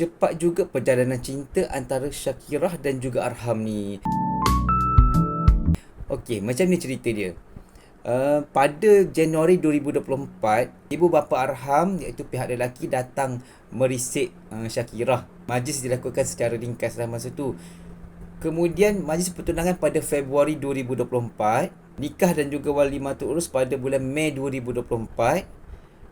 cepat juga perjalanan cinta antara Syakirah dan juga Arham ni. Okey, macam ni cerita dia. Uh, pada Januari 2024, ibu bapa Arham iaitu pihak lelaki datang merisik uh, Syakirah. Majlis dilakukan secara ringkas dalam masa tu. Kemudian majlis pertunangan pada Februari 2024, nikah dan juga walimatul urus pada bulan Mei 2024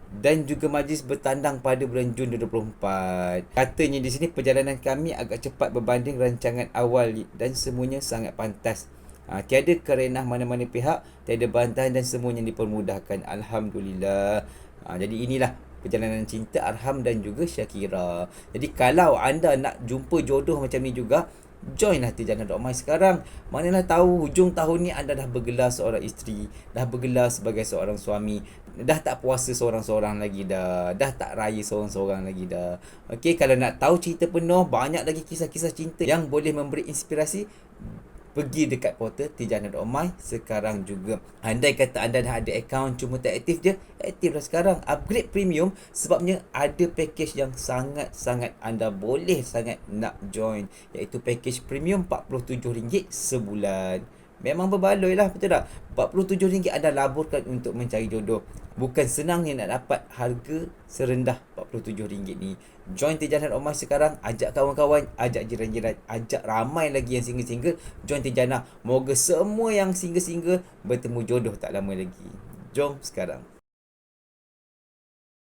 dan juga majlis bertandang pada bulan Jun 2024. Katanya di sini perjalanan kami agak cepat berbanding rancangan awal dan semuanya sangat pantas. Ha, tiada kerenah mana-mana pihak, tiada bantahan dan semuanya dipermudahkan. Alhamdulillah. Ha, jadi inilah perjalanan cinta Arham dan juga Syakira. Jadi kalau anda nak jumpa jodoh macam ni juga, join lah Tijana Dok Mai sekarang. Manalah tahu hujung tahun ni anda dah bergelar seorang isteri, dah bergelar sebagai seorang suami, dah tak puasa seorang-seorang lagi dah, dah tak raya seorang-seorang lagi dah. Okey, kalau nak tahu cerita penuh, banyak lagi kisah-kisah cinta yang boleh memberi inspirasi, pergi dekat portal Tijana.my sekarang juga. Andai kata anda dah ada akaun cuma tak aktif je, aktiflah sekarang. Upgrade premium sebabnya ada package yang sangat-sangat anda boleh sangat nak join iaitu package premium RM47 sebulan. Memang berbaloi lah betul tak? RM47 anda laburkan untuk mencari jodoh. Bukan senang ni nak dapat harga serendah RM47 ni. Join Tijana Omar sekarang. Ajak kawan-kawan. Ajak jiran-jiran. Ajak ramai lagi yang single-single. Join Tijana. Moga semua yang single-single bertemu jodoh tak lama lagi. Jom sekarang.